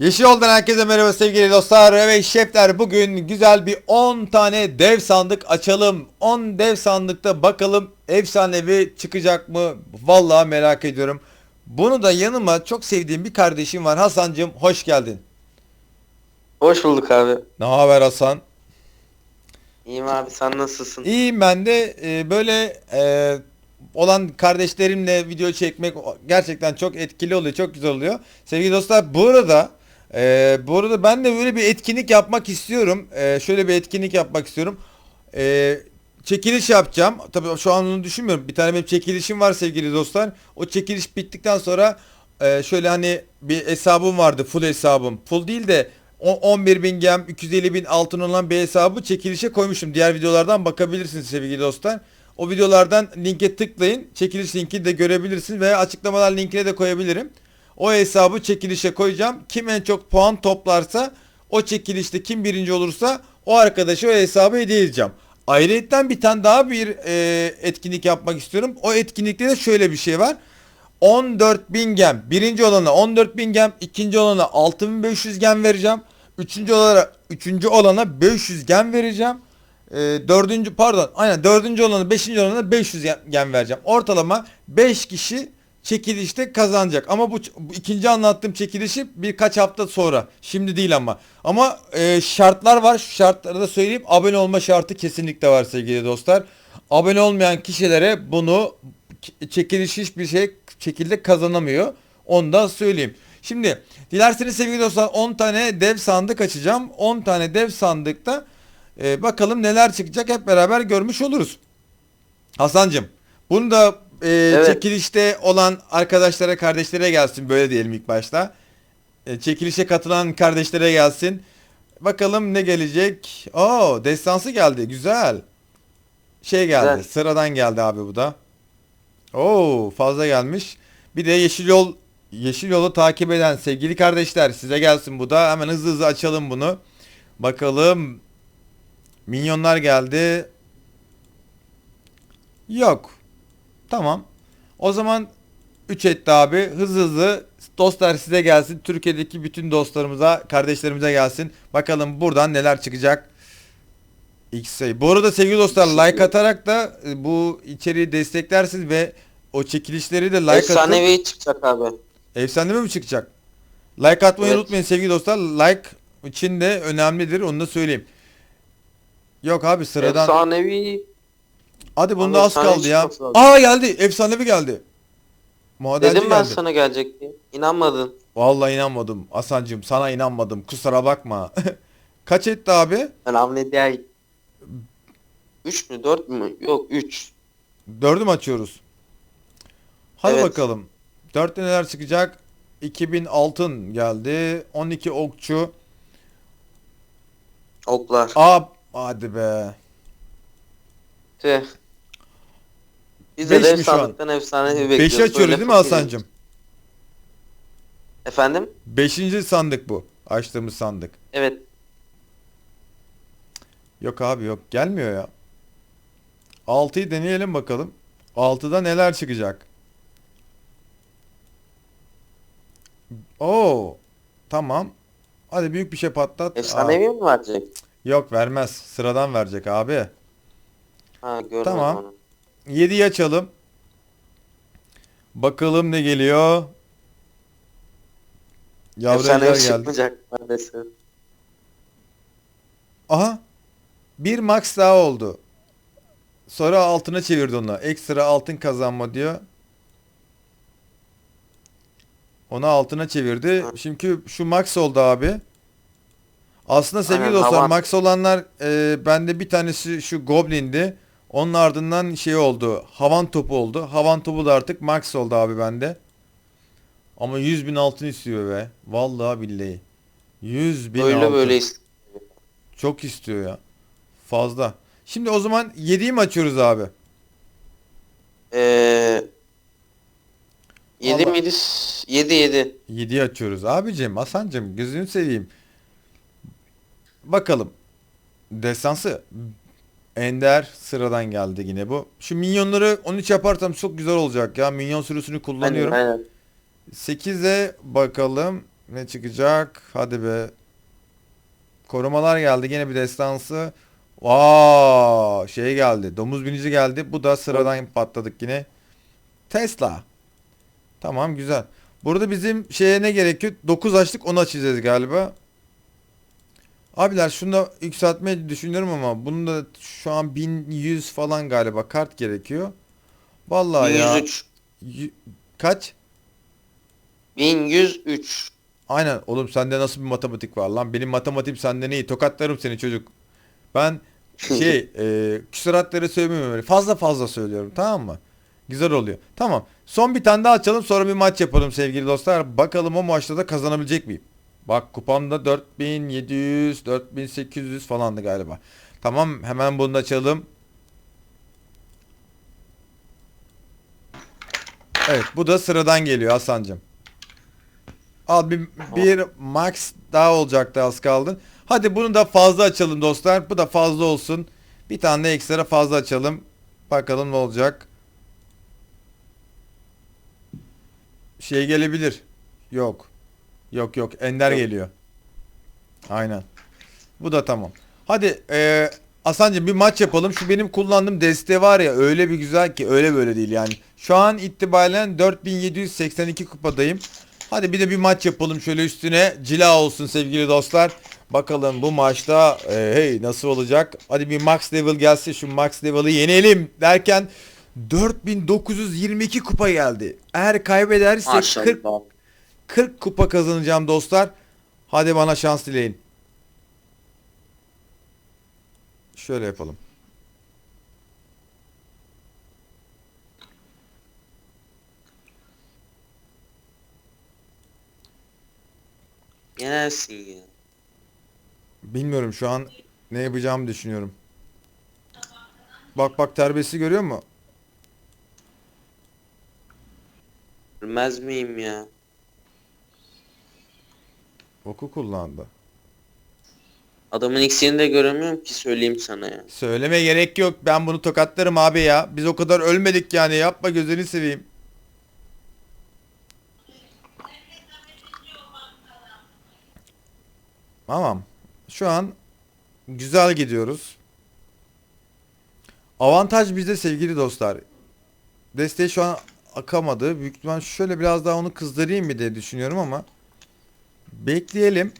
Yeşil Yoldan herkese merhaba sevgili dostlar ve şefler bugün güzel bir 10 tane dev sandık açalım 10 dev sandıkta bakalım efsanevi çıkacak mı vallahi merak ediyorum Bunu da yanıma çok sevdiğim bir kardeşim var Hasancım hoş geldin Hoş bulduk abi. Ne haber Hasan? İyiyim abi sen nasılsın? İyiyim ben de e, böyle e, olan kardeşlerimle video çekmek gerçekten çok etkili oluyor, çok güzel oluyor. Sevgili dostlar bu arada e, bu arada ben de böyle bir etkinlik yapmak istiyorum. E, şöyle bir etkinlik yapmak istiyorum. E, çekiliş yapacağım. Tabii şu an onu düşünmüyorum. Bir tane benim çekilişim var sevgili dostlar. O çekiliş bittikten sonra e, şöyle hani bir hesabım vardı. Full hesabım. Full değil de o- 11 bin gem 250 bin altın olan bir hesabı çekilişe koymuşum. Diğer videolardan bakabilirsiniz sevgili dostlar. O videolardan linke tıklayın. Çekiliş linkini de görebilirsiniz veya açıklamalar linkine de koyabilirim. O hesabı çekilişe koyacağım. Kim en çok puan toplarsa o çekilişte kim birinci olursa o arkadaşa o hesabı hediye edeceğim. Ayrıca bir tane daha bir e, etkinlik yapmak istiyorum. O etkinlikte de şöyle bir şey var. 14.000 gem. Birinci olana 14.000 gem. ikinci olana 6.500 gem vereceğim. Üçüncü olana, üçüncü olana 500 gem vereceğim. Ee, dördüncü pardon aynen dördüncü olana beşinci olana 500 gem, gem vereceğim. Ortalama 5 kişi çekilişte kazanacak. Ama bu, bu ikinci anlattığım çekilişi birkaç hafta sonra. Şimdi değil ama. Ama e, şartlar var. Şu şartları da söyleyeyim. Abone olma şartı kesinlikle var sevgili dostlar. Abone olmayan kişilere bunu çekiliş hiçbir şey şekilde kazanamıyor. Onu da söyleyeyim. Şimdi dilerseniz sevgili dostlar 10 tane dev sandık açacağım. 10 tane dev sandıkta e, bakalım neler çıkacak hep beraber görmüş oluruz. Hasancım bunu da e, Evet. çekilişte olan arkadaşlara kardeşlere gelsin böyle diyelim ilk başta. E, çekilişe katılan kardeşlere gelsin. Bakalım ne gelecek. Oo destansı geldi güzel. Şey geldi Güzel. sıradan geldi abi bu da. Oo fazla gelmiş. Bir de yeşil yol yeşil yolu takip eden sevgili kardeşler size gelsin bu da. Hemen hızlı hızlı açalım bunu. Bakalım. Minyonlar geldi. Yok. Tamam. O zaman 3 etti abi. Hızlı hızlı dostlar size gelsin. Türkiye'deki bütün dostlarımıza, kardeşlerimize gelsin. Bakalım buradan neler çıkacak. X sayı. Bu arada sevgili dostlar like atarak da e, bu içeriği desteklersiniz ve o çekilişleri de like atıp Efsanevi çıkacak abi. efsanevi mi çıkacak? Like atmayı Evet. unutmayın sevgili dostlar. Like için de önemlidir. Onu da söyleyeyim. Yok abi sıradan. Efsanevi. Hadi bunda az kaldı ya. çıkması lazım. Aa geldi. Efsanevi geldi. Madenci Dedim ben geldi. sana gelecek diye. İnanmadın. Vallahi inanmadım. Hasancığım sana inanmadım. Kusura bakma. Kaç etti abi? Ben hamle değil. 3 mü 4 mü? Yok 3. Dördü mü açıyoruz? Hadi Evet. bakalım. Dörtte neler çıkacak? 2000 altın geldi. 12 okçu. Oklar. Aa hadi be. Tüh. Biz Beş de dev mi şu an? sandıktan efsanevi bekliyoruz. 5'i açıyoruz Böyle değil mi fakiriz. Hasancığım? Efendim? Beşinci sandık bu. Açtığımız sandık. Evet. Yok abi yok. Gelmiyor ya. 6'yı deneyelim bakalım. 6'da neler çıkacak? Oo. Tamam. Hadi büyük bir şey patlat. Aa, Efsanevi mi verecek? yok vermez. Sıradan verecek abi. Ha gördüm Tamam. onu. 7'yi açalım. Bakalım ne geliyor. Yavrular Efsanevi geldi. çıkmayacak maalesef. Aha. Bir max daha oldu. Sonra altına çevirdi onu. Ekstra altın kazanma diyor. Onu altına çevirdi. Ha. Çünkü şu max oldu abi. Aslında sevgili Aynen, dostlar havan. max olanlar e, bende bir tanesi şu goblin'di. Onun ardından şey oldu. Havan topu oldu. Havan topu da artık max oldu abi bende. Ama 100 bin altın istiyor be. Vallahi billahi. 100 bin Böyle altın. böyle ist- Çok istiyor ya. Fazla. Şimdi o zaman 7'yi mi açıyoruz abi? Eee 7 Vallahi- miydi? 7 7. 7'yi açıyoruz. Abicim, Hasancım gözünü seveyim. Bakalım. Destansı. Ender sıradan geldi yine bu. Şu minyonları 13 yaparsam çok güzel olacak ya. Minyon sürüsünü kullanıyorum. Aynen aynen. 8'e bakalım. Ne çıkacak? Hadi be. Korumalar geldi. Gene bir destansı. Aa, şey geldi. Domuz binici geldi. Bu da sıradan patladık yine. Tesla. Tamam güzel. Burada bizim şeye ne gerekiyor? 9 açlık onu açacağız galiba. Abiler şunu da yükseltmeyi düşünüyorum ama bunun da şu an 1100 falan galiba kart gerekiyor. Vallahi ya. 1103. Y- Kaç? 1103. Aynen oğlum sende nasıl bir matematik var lan? Benim matematiğim senden iyi. Tokatlarım seni çocuk. Ben şey e, küsuratları söylemiyorum öyle. Fazla fazla söylüyorum tamam mı? Güzel oluyor. Tamam. Son bir tane daha açalım sonra bir maç yapalım sevgili dostlar. Bakalım o maçta da kazanabilecek miyim? Bak kupamda 4700, 4800 falandı galiba. Tamam hemen bunu da açalım. Evet bu da sıradan geliyor Hasan'cığım. Al bir, bir max daha olacaktı az kaldı. Hadi bunu da fazla açalım dostlar. Bu da fazla olsun. Bir tane de ekstra fazla açalım. Bakalım ne olacak. Şey gelebilir. Yok. Yok yok. Ender Yok. geliyor. Aynen. Bu da tamam. Hadi eee Hasan'cığım bir maç yapalım. Şu benim kullandığım deste var ya öyle bir güzel ki öyle böyle değil yani. Şu an itibaren 4782 kupadayım. Hadi bir de bir maç yapalım şöyle üstüne cila olsun sevgili dostlar. Bakalım bu maçta e, hey nasıl olacak? Hadi bir max level gelse şu max level'ı yenelim derken 4922 kupa geldi. Eğer kaybedersek 40 Maşallah. 40 kupa kazanacağım dostlar. Hadi bana şans dileyin. Şöyle yapalım. Yenersin ya. Bilmiyorum şu an ne yapacağımı düşünüyorum. Bak bak terbiyesi görüyor musun? Bilmez miyim ya? Oku kullandı. Adamın iksirini de göremiyorum ki söyleyeyim sana ya. Söyleme gerek yok. Ben bunu tokatlarım abi ya. Biz o kadar ölmedik yani. Yapma gözünü seveyim. Tamam. Şu an güzel gidiyoruz. Avantaj bizde sevgili dostlar. Desteği şu an akamadı. Büyük ihtimal şöyle biraz daha onu kızdırayım mı diye düşünüyorum ama bekleyelim.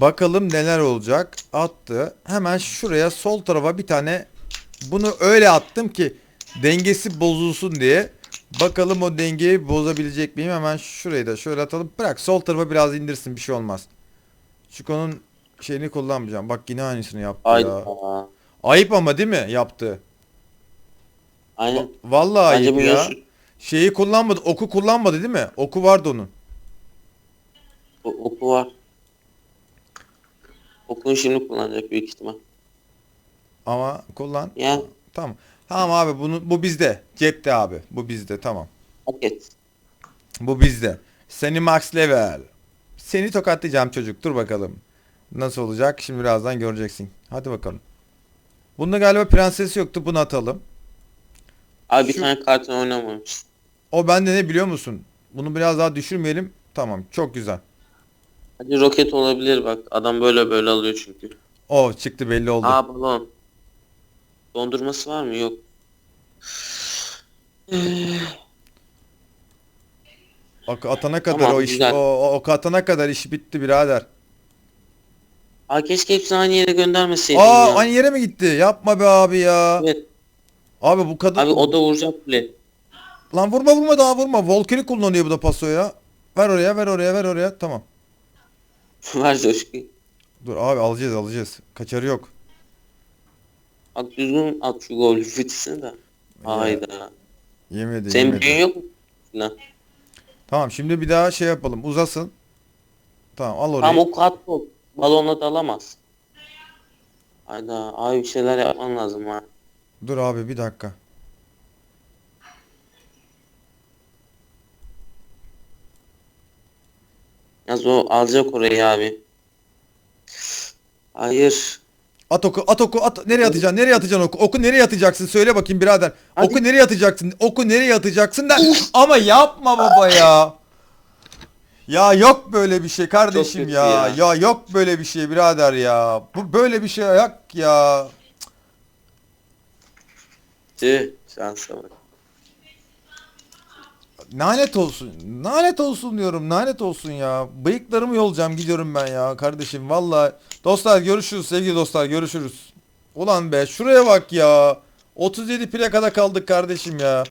Bakalım neler olacak. Attı. Hemen şuraya sol tarafa bir tane bunu öyle attım ki dengesi bozulsun diye. Bakalım o dengeyi bozabilecek miyim? Hemen şurayı da şöyle atalım. Bırak sol tarafa biraz indirsin bir şey olmaz. Çiko'nun şeyini kullanmayacağım. Bak yine aynısını yaptı Hayda. ya. Ayıp ama değil mi yaptı? Aynen. Va- Vallahi Bence ayıp bu ya. yaş Şeyi kullanmadı. Oku kullanmadı değil mi? Oku vardı onun. O- oku var. Okunu şimdi kullanacak büyük ihtimal. Ama kullan. Ya Tamam. Tamam abi bunu bu bizde. Cepte abi. Bu bizde tamam. hak et. Bu bizde. Seni max level. Seni tokatlayacağım çocuk. Dur bakalım. Nasıl olacak? Şimdi birazdan göreceksin. Hadi bakalım. Bunda galiba prenses yoktu. Bunu atalım. Abi bir Şu- tane kartın oynamamış. O bende ne biliyor musun? Bunu biraz daha düşürmeyelim. Tamam. Çok güzel. Hadi roket olabilir bak. Adam böyle böyle alıyor çünkü. O çıktı belli oldu. Aa balon. Dondurması var mı? Yok. Ok atana kadar Tamam, o iş güzel. o, o ok atana kadar iş bitti birader. Aa keşke hepsini aynı yere göndermeseydin Aa ya. aynı yere mi gitti? Yapma be abi ya. Evet. Abi bu kadın Abi o da vuracak bile. Lan vurma vurma daha vurma. Volkan'ı kullanıyor bu da paso ya. Ver oraya ver oraya ver oraya. Tamam. Ver coşkuyu. Dur abi alacağız alacağız. Kaçarı yok. Bak düzgün at şu gol fütüsünü de. Hayda. Yemedi Senin yemedi. büyüğün yok mu? Lan. Tamam şimdi bir daha şey yapalım. Uzasın. Tamam al orayı. Tamam o kat top. Balonla dalamaz. Hayda. Abi bir şeyler yapman lazım ha. Dur abi bir dakika. Yaz o alacak orayı abi. Hayır. At oku at oku at. Nereye atacaksın? Nereye atacaksın oku? Oku nereye atacaksın? Söyle bakayım birader. Hadi. Oku nereye atacaksın? Oku nereye atacaksın da ama yapma baba ya. Ya yok böyle bir şey kardeşim ya. ya. ya. yok böyle bir şey birader ya. Bu böyle bir şey yok ya. Tüh şansa bak. Nalet olsun. Nalet olsun diyorum. Nalet olsun ya. Bıyıklarımı yolacağım gidiyorum ben ya kardeşim. Valla. Dostlar görüşürüz sevgili dostlar görüşürüz. Ulan be şuraya bak ya. 37 plakada kaldık kardeşim ya.